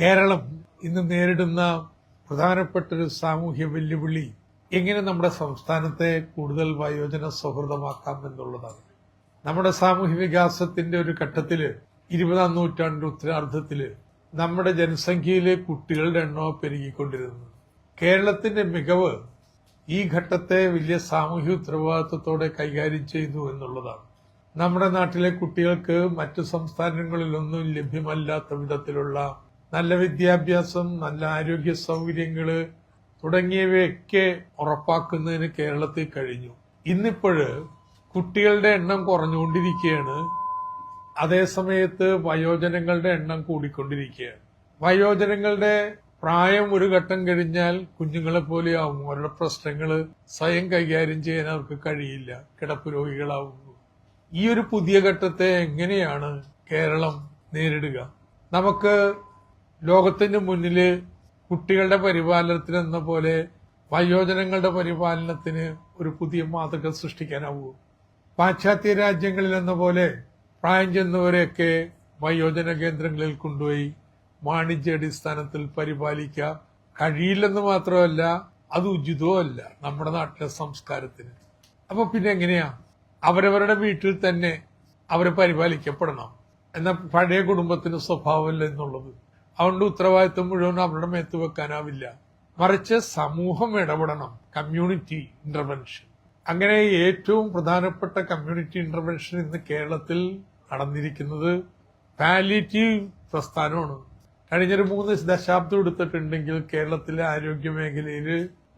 കേരളം ഇന്ന് നേരിടുന്ന പ്രധാനപ്പെട്ട ഒരു സാമൂഹ്യ വെല്ലുവിളി എങ്ങനെ നമ്മുടെ സംസ്ഥാനത്തെ കൂടുതൽ വയോജന സൗഹൃദമാക്കാം എന്നുള്ളതാണ്. നമ്മുടെ സാമൂഹ്യ വികാസത്തിന്റെ ഒരു ഘട്ടത്തിൽ ഇരുപതാം നൂറ്റാണ്ടിന്റെ ഉത്തരാർദ്ധത്തിൽ നമ്മുടെ ജനസംഖ്യയിലെ കുട്ടികളുടെ എണ്ണം പെരുകിക്കൊണ്ടിരുന്നു. കേരളത്തിന്റെ മികവ് ഈ ഘട്ടത്തെ വലിയ സാമൂഹ്യ ഉത്തരവാദിത്വത്തോടെ കൈകാര്യം ചെയ്തു എന്നുള്ളതാണ്. നമ്മുടെ നാട്ടിലെ കുട്ടികൾക്ക് മറ്റു സംസ്ഥാനങ്ങളിലൊന്നും ലഭ്യമല്ലാത്ത വിധത്തിലുള്ള നല്ല വിദ്യാഭ്യാസം നല്ല ആരോഗ്യ സൗകര്യങ്ങൾ തുടങ്ങിയവയൊക്കെ ഉറപ്പാക്കുന്നതിന് കേരളത്തിൽ കഴിഞ്ഞു. ഇന്നിപ്പോഴ് കുട്ടികളുടെ എണ്ണം കുറഞ്ഞുകൊണ്ടിരിക്കുകയാണ്. അതേസമയത്ത് വയോജനങ്ങളുടെ എണ്ണം കൂടിക്കൊണ്ടിരിക്കുകയാണ്. വയോജനങ്ങളുടെ പ്രായം ഒരു ഘട്ടം കഴിഞ്ഞാൽ കുഞ്ഞുങ്ങളെ പോലെയാവും. അവരുടെ പ്രശ്നങ്ങൾ സ്വയം കൈകാര്യം ചെയ്യാൻ അവർക്ക് കഴിയില്ല. കിടപ്പ് രോഗികളാവുന്നു. ഈ ഒരു പുതിയ ഘട്ടത്തെ എങ്ങനെയാണ് കേരളം നേരിടുക? നമുക്ക് ലോകത്തിന് മുന്നിൽ കുട്ടികളുടെ പരിപാലനത്തിന് എന്ന പോലെ വയോജനങ്ങളുടെ പരിപാലനത്തിന് ഒരു പുതിയ മാതൃക സൃഷ്ടിക്കാനാവൂ. പാശ്ചാത്യ രാജ്യങ്ങളിൽ എന്ന പോലെ പ്രായം ചെന്നവരെയൊക്കെ വയോജന കേന്ദ്രങ്ങളിൽ കൊണ്ടുപോയി വാണിജ്യാടിസ്ഥാനത്തിൽ പരിപാലിക്കുക. കഴിയില്ലെന്ന് മാത്രമല്ല അത് ഉചിതവുമല്ല നമ്മുടെ നാട്ടിലെ സംസ്കാരത്തിന്. അപ്പൊ പിന്നെ എങ്ങനെയാ? അവരവരുടെ വീട്ടിൽ തന്നെ അവരെ പരിപാലിക്കപ്പെടണം. എന്ന പഴയ കുടുംബത്തിന് സ്വഭാവമല്ല എന്നുള്ളത്. അതുകൊണ്ട് ഉത്തരവാദിത്വം മുഴുവൻ അവരുടെ മേത്ത് വെക്കാനാവില്ല. മറിച്ച് സമൂഹം ഇടപെടണം. കമ്മ്യൂണിറ്റി ഇന്റർവെൻഷൻ അങ്ങനെ ഏറ്റവും പ്രധാനപ്പെട്ട കമ്മ്യൂണിറ്റി ഇന്റർവെൻഷൻ ഇന്ന് കേരളത്തിൽ നടന്നിരിക്കുന്നത് പാലിറ്റീവ് പ്രസ്ഥാനമാണ്. കഴിഞ്ഞൊരു മൂന്ന് ദശാബ്ദം എടുത്തിട്ടുണ്ടെങ്കിൽ കേരളത്തിലെ ആരോഗ്യ മേഖലയിൽ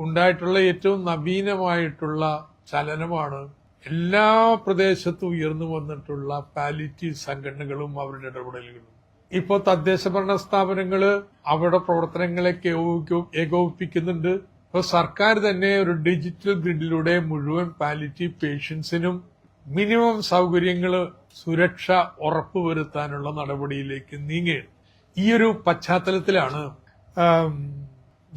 ഉണ്ടായിട്ടുള്ള ഏറ്റവും നവീനമായിട്ടുള്ള ചലനമാണ് എല്ലാ പ്രദേശത്തും ഉയർന്നു വന്നിട്ടുള്ള പാലിറ്റീവ് സംഘടനകളും അവരുടെ ഇടപെടലുകളും. ഇപ്പോൾ തദ്ദേശ ഭരണ സ്ഥാപനങ്ങൾ അവരുടെ പ്രവർത്തനങ്ങളെ ഏകോപി- ഏകോപിപ്പിക്കുന്നുണ്ട്. ഇപ്പൊ സർക്കാർ തന്നെ ഒരു ഡിജിറ്റൽ ഗ്രിഡിലൂടെ മുഴുവൻ പാലിറ്റീവ് പേഷ്യൻസിനും മിനിമം സൗകര്യങ്ങൾ സുരക്ഷ ഉറപ്പുവരുത്താനുള്ള നടപടിയിലേക്ക് നീങ്ങുകയാണ്. ഈ ഒരു പശ്ചാത്തലത്തിലാണ്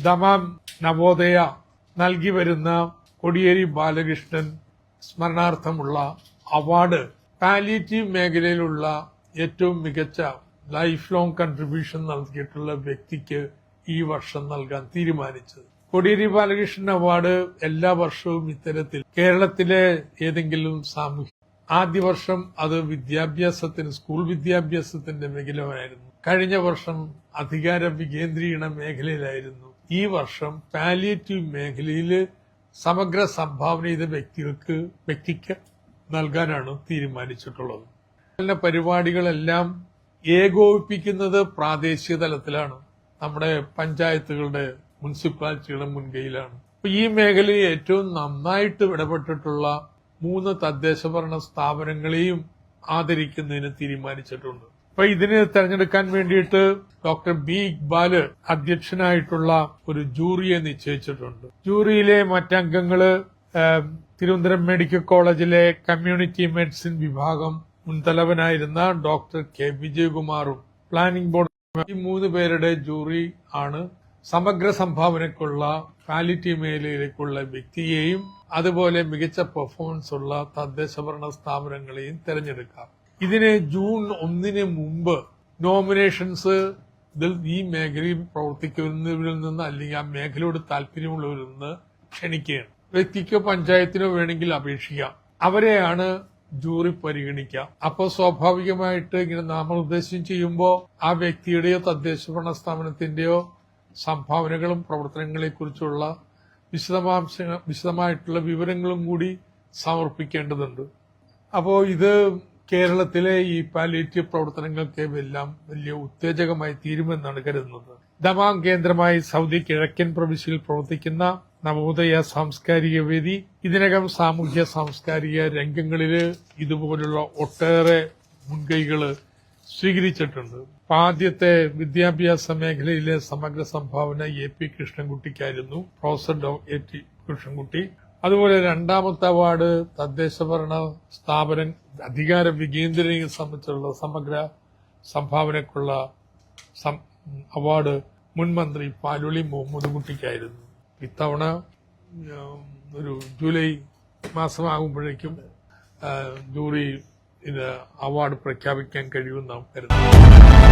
ദമാം നവോദയ നൽകി വരുന്ന കൊടിയേരി ബാലകൃഷ്ണൻ സ്മരണാർത്ഥമുള്ള അവാർഡ്. പാലിയേറ്റീവ് മേഖലയിലുള്ള ഏറ്റവും മികച്ച ലൈഫ് ലോങ് കൺട്രിബ്യൂഷൻ നൽകിയിട്ടുള്ള വ്യക്തിക്ക് ഈ വർഷം നൽകാൻ തീരുമാനിച്ചത്. കോടിയേരി ബാലകൃഷ്ണൻ അവാർഡ് എല്ലാ വർഷവും ഇത്തരത്തിൽ കേരളത്തിലെ ഏതെങ്കിലും സാമൂഹ്യ ആദ്യ വർഷം അത് വിദ്യാഭ്യാസത്തിന് സ്കൂൾ വിദ്യാഭ്യാസത്തിന്റെ മേഖലയായിരുന്നു. കഴിഞ്ഞ വർഷം അധികാര വികേന്ദ്രീകരണ മേഖലയിലായിരുന്നു. ഈ വർഷം പാലിയേറ്റീവ് മേഖലയിൽ സമഗ്ര സംഭാവന ചെയ്ത വ്യക്തികൾക്ക് വ്യക്തിക്ക് നൽകാനാണ് തീരുമാനിച്ചിട്ടുള്ളത്. പരിപാടികളെല്ലാം ഏകോപിപ്പിക്കുന്നത് പ്രാദേശിക തലത്തിലാണ്. നമ്മുടെ പഞ്ചായത്തുകളുടെ മുനിസിപ്പാലിറ്റികളുടെ മുൻകൈയിലാണ്. ഈ മേഖലയിൽ ഏറ്റവും നന്നായിട്ട് ഇടപെട്ടിട്ടുള്ള മൂന്ന് തദ്ദേശ ഭരണ സ്ഥാപനങ്ങളെയും ആദരിക്കുന്നതിന് തീരുമാനിച്ചിട്ടുണ്ട്. അപ്പൊ ഇതിനെ തെരഞ്ഞെടുക്കാൻ വേണ്ടിയിട്ട് ഡോക്ടർ ബി ഇക്ബാൽ അധ്യക്ഷനായിട്ടുള്ള ഒരു ജൂറിയെ നിശ്ചയിച്ചിട്ടുണ്ട്. ജൂറിയിലെ മറ്റംഗങ്ങൾ തിരുവനന്തപുരം മെഡിക്കൽ കോളേജിലെ കമ്മ്യൂണിറ്റി മെഡിസിൻ വിഭാഗം മുൻതലവനായിരുന്ന ഡോക്ടർ കെ. വിജയകുമാറും പ്ലാനിംഗ് ബോർഡ് ഈ മൂന്ന് പേരുടെ ജൂറി ആണ് സമഗ്ര സംഭാവനയ്ക്കുള്ള ക്വാലിറ്റി മേഖലയിലേക്കുള്ള വ്യക്തിയെയും അതുപോലെ മികച്ച പെർഫോമൻസ് ഉള്ള തദ്ദേശ ഭരണ സ്ഥാപനങ്ങളെയും തെരഞ്ഞെടുക്കാം. ഇതിന് ജൂൺ ഒന്നിന് മുമ്പ് നോമിനേഷൻസ് ഈ മേഖലയിൽ പ്രവർത്തിക്കുന്നവരിൽ നിന്ന് അല്ലെങ്കിൽ ആ മേഖലയോട് താല്പര്യമുള്ളവരിൽ നിന്ന് ക്ഷണിക്കുകയാണ്. വ്യക്തിക്കോ പഞ്ചായത്തിനോ വേണമെങ്കിൽ അപേക്ഷിക്കാം. അവരെയാണ് ജൂറി പരിഗണിക്കാം. അപ്പോൾ സ്വാഭാവികമായിട്ട് ഇങ്ങനെ നാമനിർദ്ദേശം ചെയ്യുമ്പോൾ ആ വ്യക്തിയുടെയോ തദ്ദേശ ഭരണ സ്ഥാപനത്തിന്റെയോ സംഭാവനകളും പ്രവർത്തനങ്ങളെ കുറിച്ചുള്ള വിശദമാംശ വിശദമായിട്ടുള്ള വിവരങ്ങളും കൂടി സമർപ്പിക്കേണ്ടതുണ്ട്. അപ്പോൾ ഇത് കേരളത്തിലെ ഈ പാലിയേറ്റീവ് പ്രവർത്തനങ്ങൾക്ക് എല്ലാം വലിയ ഉത്തേജകമായി തീരുമെന്നാണ് കരുതുന്നത്. ദമാം കേന്ദ്രമായി സൗദി കിഴക്കൻ പ്രവിശ്യയിൽ പ്രവർത്തിക്കുന്ന നവോദയ സാംസ്കാരിക വേദി ഇതിനകം സാമൂഹ്യ സാംസ്കാരിക രംഗങ്ങളിൽ ഇതുപോലുള്ള ഒട്ടേറെ മുൻകൈകൾ സ്വീകരിച്ചിട്ടുണ്ട്. ആദ്യത്തെ വിദ്യാഭ്യാസ മേഖലയിലെ സമഗ്ര സംഭാവന എ പി കൃഷ്ണൻകുട്ടിക്കായിരുന്നു. Professor Dr. A T Krishnankutty. അതുപോലെ രണ്ടാമത്തെ അവാർഡ് തദ്ദേശ ഭരണ സ്ഥാപന അധികാര വികേന്ദ്രീകരണം സംബന്ധിച്ചുള്ള സമഗ്ര സംഭാവനക്കുള്ള അവാർഡ് മുൻമന്ത്രി പാലുളി മുഹമ്മദ് കുട്ടിക്കായിരുന്നു. ഇത്തവണ ഒരു ജൂലൈ മാസമാകുമ്പോഴേക്കും ജൂറി അവാർഡ് പ്രഖ്യാപിക്കാൻ കഴിയുമെന്ന് നാം കരുതുന്നു.